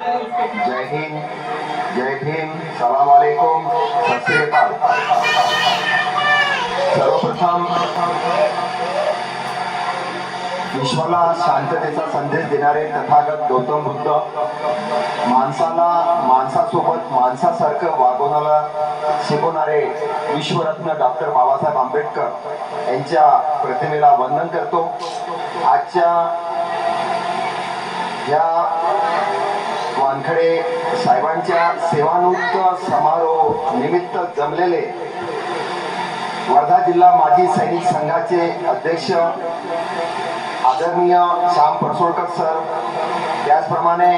जय हिंद जय भीम सलाम वालेकुम सत्यकाल सर्वप्रथम विश्वाला शांततेचा संदेश देणारे तथागत गौतम बुद्ध माणसाला माणसासोबत माणसासारखं वागवण्याला शिकवणारे विश्वरत्न डॉक्टर बाबासाहेब आंबेडकर यांच्या प्रतिमेला वंदन करतो. आजच्या या वानखडे साहेबांच्या सेवानिवृत्त समारोह निमित्त जमलेले वर्धा जिल्हा माजी सैनिक संघाचे अध्यक्ष आदरणीय श्याम परसोडकर सर त्याचप्रमाणे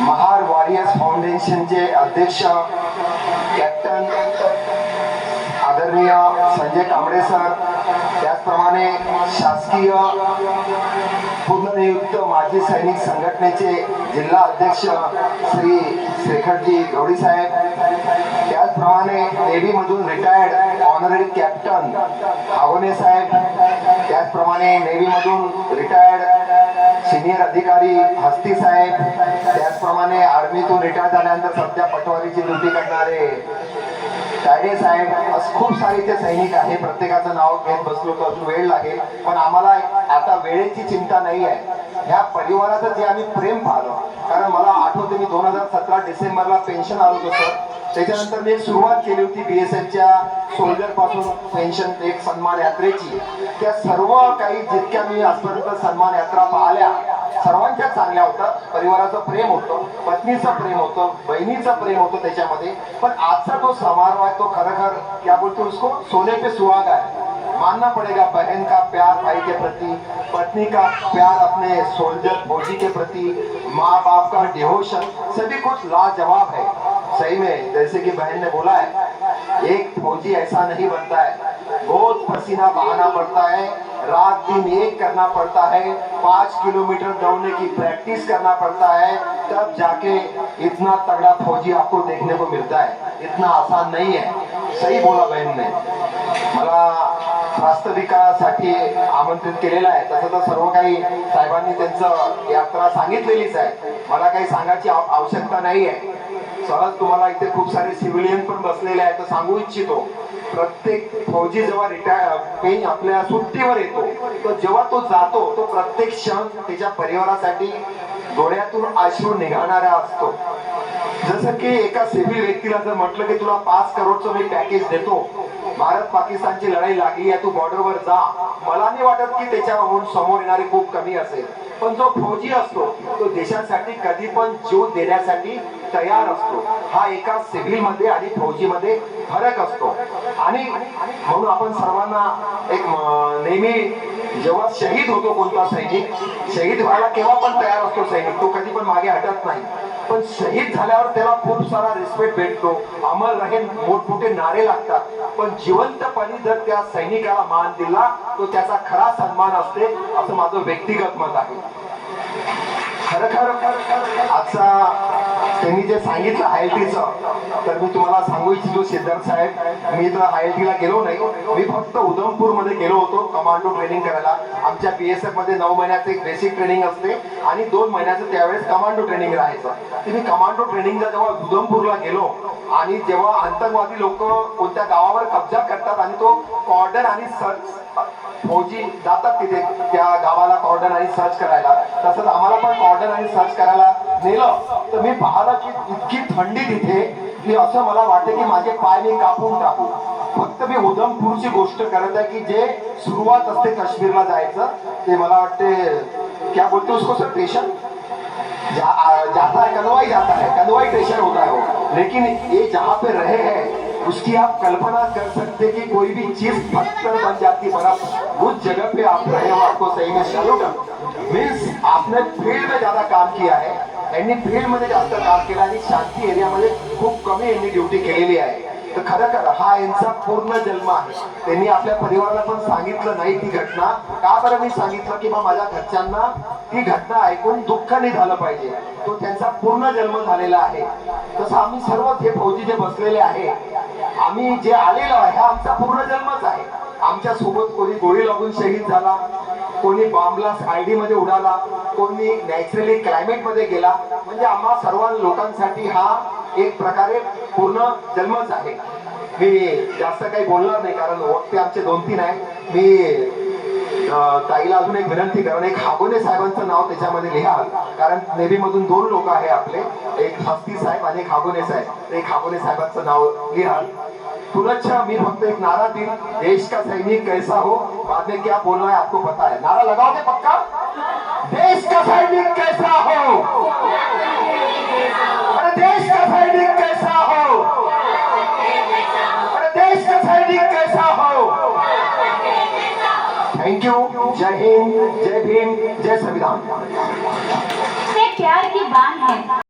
महार वॉरियर्स फाउंडेशनचे अध्यक्ष कॅप्टन आदरणीय संजय कांबळे सर त्याचप्रमाणे शासकीय पूर्णनियुक्त माजी सैनिक संघटनेचे जिल्हा अध्यक्ष श्री शेखरजी गौडी साहेब त्याचप्रमाणे नेव्हीमधून रिटायर्ड ऑनररी कॅप्टन आवने साहेब त्याचप्रमाणे नेव्हीमधून रिटायर्ड सिनियर अधिकारी हस्ती साहेब त्याचप्रमाणे आर्मीतून रिटायर झाल्यानंतर सध्या पटवारीची ड्युटी करणारे तायडे साहेब असं खूप सारे ते सैनिक आहे प्रत्येकाचं नाव घेत बसलो तर अजून वेळ लागेल पण आम्हाला आता वेळेची चिंता नाही आहे. ह्या परिवाराचं जे आम्ही प्रेम पाहिलं कारण मला आठवते मी दोन हजार सतरा डिसेंबरला पेन्शन आलो होतो त्याच्यानंतर मी सुरुवात केली होती बी एस एफच्या सोल्जरपासून पेन्शन एक सन्मान यात्रेची. त्या सर्व काही जितक्या मी आजपर्यंत सन्मान यात्रा पाहिल्या सर्वांच्या चांगल्या होतं. परिवाराचं प्रेम होतं. पत्नीचं प्रेम होतं. बहिणीचं प्रेम होतं त्याच्यामध्ये. पण आजचा जो समारोह आहे तो खरोखर क्या बोलतो उसको सोने पे सुहाग आहे. मानना पड़ेगा बहन का प्यार भाई के प्रति पत्नी का प्यार अपने सोल्जर फौजी के प्रति माँ बाप का डिवोशन सभी कुछ लाजवाब है। सही में जैसे कि बहन ने बोला है एक फौजी ऐसा नहीं बनता है। बहुत पसीना बहाना पड़ता है रात दिन एक करना पड़ता है पाँच किलोमीटर दौड़ने की प्रैक्टिस करना पड़ता है तब जाके इतना तगड़ा फौजी आपको देखने को मिलता है। इतना आसान नहीं है। सही बोला बहन ने। मला वास्तविकासाठी आमंत्रित केलेलं आहे. तसं तर सर्व काही साहेबांनी त्यांचं यात्रा सांगितलेलीच आहे. मला काही सांगायची आवश्यकता नाही आहे सहज तुम्हाला इथे खूप सारे सिव्हिलियन पण बसलेले आहेत तर सांगू इच्छितो. प्रत्येक फौजी जेव्हा रिटायर पेन आपल्या सुट्टीवर येतो जेव्हा तो जातो तो प्रत्येक क्षण त्याच्या परिवारासाठी डोळ्यातून अश्रू निघाणारा असतो. जसं की एका सिव्हिल व्यक्तीला जर म्हटलं की तुला पाच करोडचं मी पॅकेज देतो. भारत पाकिस्तानची लढाई लागली आहे तू बॉर्डरवर जा. मला नाही वाटत की त्याच्याहून समोर येणारे खूप कमी असेल. पण जो फौजी असतो तो देशासाठी कधी पण जीव देण्यासाठी तयार असतो. हा एका सिव्हिलमध्ये आणि फौजी मध्ये फरक असतो. आणि म्हणून आपण सर्वांना एक नेहमी जेव्हा शहीद होतो कोणता सैनिक शहीद व्हायला केव्हा पण तयार असतो सैनिक तो कधी पण मागे हटत नाही. पण शहीद झाल्यावर त्याला खूप सारा रिस्पेक्ट भेटतो. अमर रहेन मोठमोठे नारे लागतात. पण जिवंतपणी जर त्या सैनिकाला मान दिला तो त्याचा खरा सन्मान असते असं माझं व्यक्तिगत मत आहे. खरं खर. आजचा त्यांनी जे सांगितलं आय टीचं तर मी तुम्हाला सांगू इच्छितो सिद्धार्थ साहेब मी तर हायटीला गेलो नाही. मी फक्त उधमपूरमध्ये गेलो होतो कमांडो ट्रेनिंग करायला. आमच्या बी एसमध्ये नऊ महिन्याचं एक बेसिक ट्रेनिंग असते आणि दोन महिन्याचं त्यावेळेस कमांडो ट्रेनिंग राहायचं. मी कमांडो ट्रेनिंगला जेव्हा उधमपूरला गेलो आणि जेव्हा आतंकवादी लोक कोणत्या गावावर कब्जा करतात आणि तो कॉर्डन आणि सर्च फौजी जातात तिथे त्या गावाला कॉर्डन आणि सर्च करायला. तसंच आम्हाला पण कॉर्डन आणि सर्च करायला नेलं तर मी पाहिलं की इतकी थंडी तिथे की असं मला वाटतं की माझे पाय मी कापून टाकू. फक्त मी उधमपूरची गोष्ट करत आहे की जे सुरुवात असते काश्मीरला जायचं ते मला वाटते क्या बोलते उसको सर पेशन जा, जाता है कनवाई जाता है कनवाई स्टेशन होता है वो. लेकिन ये जहाँ पे रहे हैं उसकी आप कल्पना कर सकते कि कोई भी चीज पत्थर बन जाती बर्फ उस जगह पे आप रहे हो आपको सही में सैल्यूट मीन्स आपने फील्ड में ज्यादा काम किया है यांनी फील्डमध्ये जास्त काम केलं आणि शांती एरियामध्ये खूप कमी यांनी ड्युटी केलेली आहे. तर खरं तर हा यांचा पूर्ण जन्म आहे. त्यांनी आपल्या परिवाराला पण सांगितलं नाही ती घटना. का बरं मी सांगितलं की बा माझ्या घरच्यांना ती घटना ऐकून दुःख नाही झालं पाहिजे. तो त्यांचा पूर्ण जन्म झालेला आहे. तसं आम्ही सर्व हे फौजी जे बसलेले आहे आम्ही जे आलेलो आहे हा आमचा पूर्ण जन्मच आहे. आमच्यासोबत कोणी गोळी लागून शहीद झाला. कोणी बॉम्बला आयडी मध्ये उडाला कोणी नॅचरली क्लायमेटमध्ये गेला म्हणजे आम्हा सर्व लोकांसाठी हा एक प्रकारे पूर्ण जन्मच आहे. मी जास्त काही बोलणार नाही कारण वक्ते आमचे दोन तीन आहे मी ताईला अजून एक विनंती करण एक हागोने साहेबांचं नाव त्याच्यामध्ये लिहाल कारण नेव्ही मधून दोन लोक आहे आपले. एक हस्ती साहेब आणि एक हागोने साहेब. एक हागोने साहेबांचं नाव लिहाल पुनश्च मी फक्त एक नारा दी देश का सैनिक कैसा हो? बाद में क्या बोलना है आपको पता है. नारा लगाओगे पक्का? देश का सैनिक कैसा हो? अरे देश का सैनिक कैसा हो? अरे देश का सैनिक कैसा हो? थैंक यू जय हिंद जय भीम जय संविधान। प्यार की बात है।